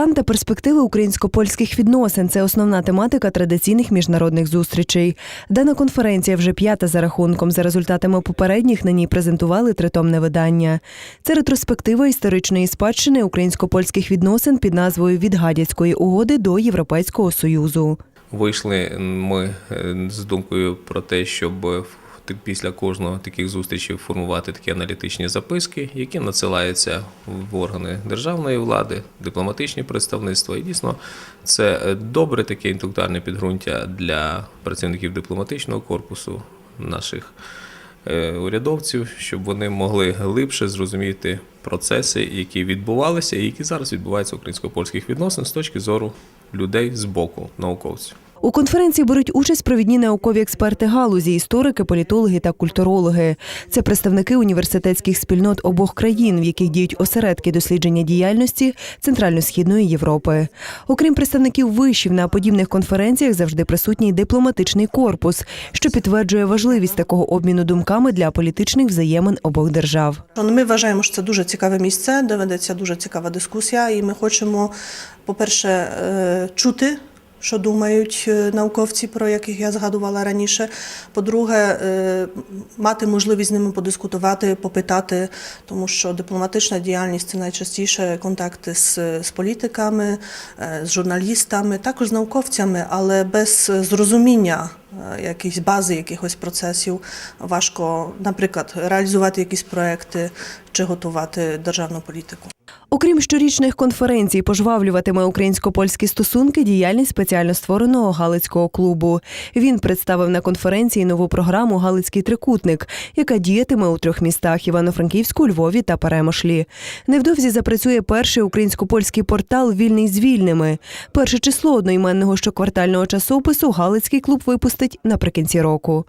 Стан та перспективи українсько-польських відносин це основна тематика традиційних міжнародних зустрічей. Дана конференція вже п'ята за рахунком. За результатами попередніх на ній презентували тритомне видання. Це ретроспектива історичної спадщини українсько-польських відносин під назвою Від Гадяцької угоди до Європейського союзу. Вийшли ми е, з думкою про те, щоб після кожного таких зустрічей формувати такі аналітичні записки, які надсилаються в органи державної влади, дипломатичні представництва. І дійсно це е, добре таке інтелектуальне підґрунтя для працівників дипломатичного корпусу наших е, урядовців, щоб вони могли глибше зрозуміти процеси, які відбувалися і які зараз відбуваються в українсько-польських відносин з точки зору людей з боку науковців. У конференції беруть участь провідні наукові експерти галузі, історики, політологи та культурологи. Це представники університетських спільнот обох країн, в яких діють осередки дослідження діяльності Центрально-східної Європи. Окрім представників вишів, на подібних конференціях завжди присутній дипломатичний корпус, що підтверджує важливість такого обміну думками для політичних взаємин обох держав. Ну, Ми вважаємо, що це дуже цікаве місце, де ведеться дуже цікава дискусія, і ми хочемо, по-перше, е, чути. Що думають е, науковці, про яких я згадувала раніше. По-друге, е, мати можливість з ними подискутувати, попитати, тому що дипломатична діяльність це найчастіше контакти з, з політиками, е, з журналістами, також з науковцями, але без зрозуміння якихось бази, якихось процесів важко, наприклад, реалізувати якісь проекти чи готувати державну політику. Окрім щорічних конференцій, пожвавлюватиме українсько-польські стосунки діяльність спеціально створеного Галицького клубу. Він представив на конференції нову програму Галицький трикутник, яка діятиме у трьох містах Івано-Франківську, Львові та Перемишлі. Невдовзі запрацює перший українсько-польський портал Вільний з вільними. Перше число одноіменного щоквартального часопису Галицький клуб випустить наприкінці року.